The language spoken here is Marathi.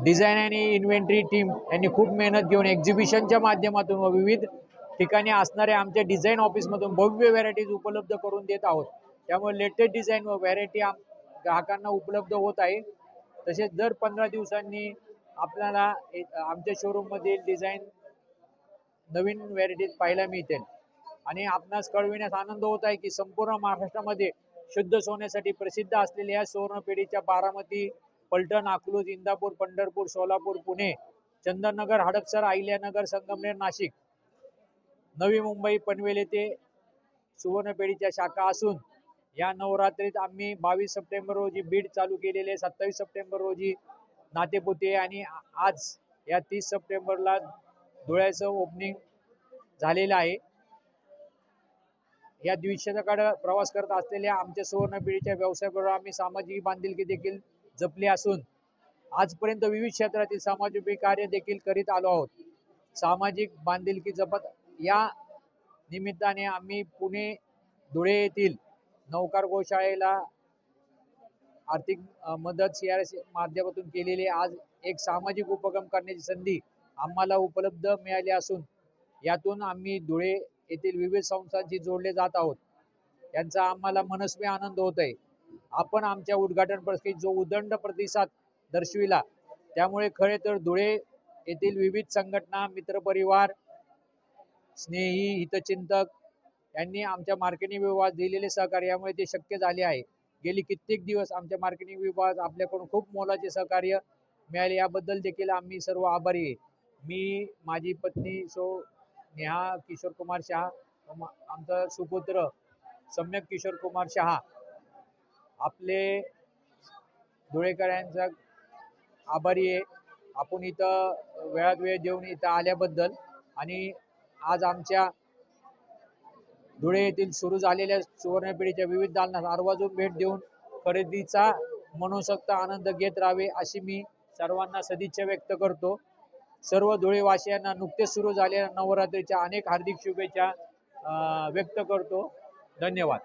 डिझाईन आणि इन्व्हेंटरी टीम यांनी खूप मेहनत घेऊन एक्झिबिशनच्या माध्यमातून व विविध ठिकाणी असणाऱ्या आमच्या डिझाईन ऑफिसमधून भव्य व्हरायटीज उपलब्ध करून देत आहोत. त्यामुळे लेटेस्ट डिझाईन व व्हरायटी आम ग्राहकांना उपलब्ध होत आहे. तसेच दर पंधरा दिवसांनी आपल्याला एक- आमच्या शोरूममधील डिझाईन नवीन व्हरायटीज पाहायला मिळतील. आणि आपणास कळविण्यास आनंद होत आहे की संपूर्ण महाराष्ट्रामध्ये शुद्ध सोन्यासाठी प्रसिद्ध असलेल्या या सुवर्णपेढीच्या बारामती पलटण अकलूज इंदापूर पंढरपूर सोलापूर पुणे चंदननगर हडपसर अहिल्यानगर संगमनेर नाशिक. नवी मुंबई पनवेल येथे सुवर्णपेढीच्या शाखा असून या नवरात्रीत आम्ही बावीस सप्टेंबर रोजी बीड चालू केलेले सत्तावीस सप्टेंबर रोजी नातेपुते आणि आज या तीस सप्टेंबरला धुळ्याचं ओपनिंग झालेलं आहे. या द्विशतकाकडे प्रवास करत असलेल्या आमच्या सुवर्णपिढीच्या व्यवसायाबरोबर आम्ही सामाजिक बांधिलकी देखील जपली असून आजपर्यंत विविध क्षेत्रातील समाजोपयोगी कार्य देखील करीत आलो आहोत. सामाजिक बांधिलकी जपत या निमित्ताने आम्ही पुणे धुळे येथील नौकार गोशाळेला आर्थिक मदत सी आर एस माध्यमातून केलेली आज एक सामाजिक उपक्रम करण्याची संधी आम्हाला उपलब्ध मिळाली असून यातून आम्ही धुळे येथील विविध संस्थांशी जोडले जात आहोत. यांचा आम्हाला मनस्वी आनंद होत आहे आपण आमच्या उद्घाटन प्रसंगी जो उदंड प्रतिसाद दर्शविला त्यामुळे खरे तर धुळे येथील विविध संघटना मित्रपरिवार स्नेही हितचिंतक यांनी आमच्या मार्केटिंग विभागात दिलेले सहकार्यामुळे ते शक्य झाले आहे. गेली कित्येक दिवस आमच्या मार्केटिंग विभागात आपल्याकडून खूप मोलाचे सहकार्य मिळाले याबद्दल देखील आम्ही सर्व आभारी आहे. मी माझी पत्नी सो नेहा किशोर कुमार शहा आमचा सुपुत्र सम्यक किशोर कुमार शहा आपले धुळेकरांचा आभारी आहे. आपण इथं वेळात वेळ देऊन इथं आल्याबद्दल आणि आज आमच्या धुळे येथील सुरू झालेल्या सुवर्णपिढीच्या विविध दालनात आवर्जून भेट देऊन खरेदीचा मनोसक्त आनंद घेत राहावे अशी मी सर्वांना सदिच्छा व्यक्त करतो. सर्व धुळेवासियांना नुकतेच सुरू झालेल्या नवरात्रीच्या अनेक हार्दिक शुभेच्छा व्यक्त करतो. धन्यवाद.